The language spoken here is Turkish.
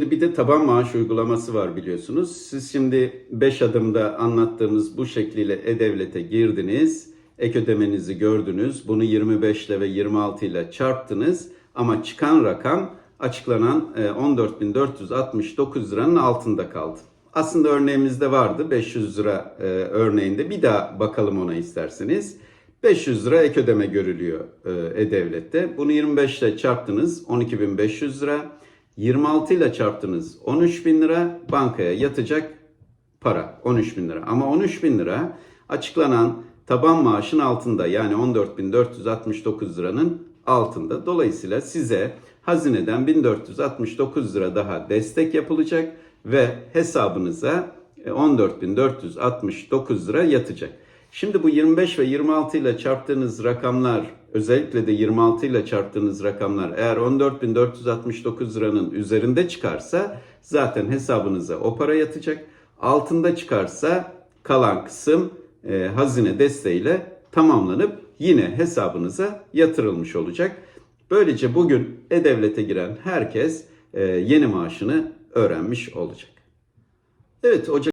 Bir de taban maaş uygulaması var biliyorsunuz. Siz şimdi 5 adımda anlattığımız bu şekliyle E-Devlet'e girdiniz. Ek ödemenizi gördünüz. Bunu 25 ile ve 26 ile çarptınız. Ama çıkan rakam açıklanan e, 14.469 liranın altında kaldı. Aslında örneğimizde vardı 500 lira e, örneğinde. Bir daha bakalım ona isterseniz. 500 lira ek ödeme görülüyor e, E-Devlet'te. Bunu 25 ile çarptınız 12.500 lira. 26 ile çarptınız 13 bin lira bankaya yatacak para 13 bin lira. Ama 13 bin lira açıklanan taban maaşın altında yani 14.469 liranın altında. Dolayısıyla size hazineden 1469 lira daha destek yapılacak ve hesabınıza e, 14.469 lira yatacak. Şimdi bu 25 ve 26 ile çarptığınız rakamlar özellikle de 26 ile çarptığınız rakamlar eğer 14.469 liranın üzerinde çıkarsa zaten hesabınıza o para yatacak. Altında çıkarsa kalan kısım e, hazine desteğiyle tamamlanıp yine hesabınıza yatırılmış olacak. Böylece bugün E-Devlet'e giren herkes e, yeni maaşını öğrenmiş olacak. Evet Ocak